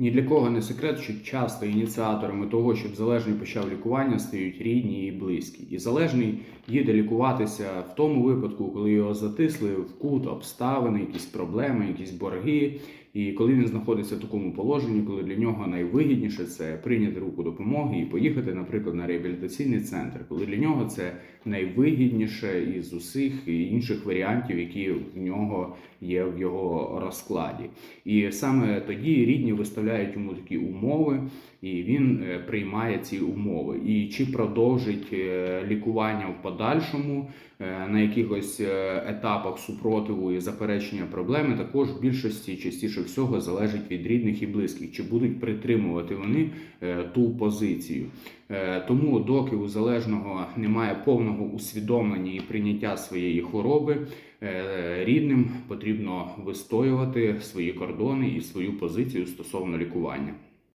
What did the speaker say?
Ні для кого не секрет, що часто ініціаторами того, щоб залежний почав лікування, стають рідні і близькі. І залежний їде лікуватися в тому випадку, коли його затисли в кут обставини, якісь проблеми, якісь борги. І коли він знаходиться в такому положенні, коли для нього найвигідніше це прийняти руку допомоги і поїхати, наприклад, на реабілітаційний центр, коли для нього це найвигідніше із усіх інших варіантів, які в нього є в його розкладі. І саме тоді рідні виставляють йому такі умови, і він е, приймає ці умови. І чи продовжить е, лікування в подальшому е, на якихось етапах супротиву і заперечення проблеми, також в більшості частіше всього залежить від рідних і близьких, чи будуть притримувати вони е, ту позицію. Е, Тому, доки у залежного немає повного усвідомлення і прийняття своєї хвороби, е, рідним потрібно вистоювати свої кордони і свою позицію стосовно лікування.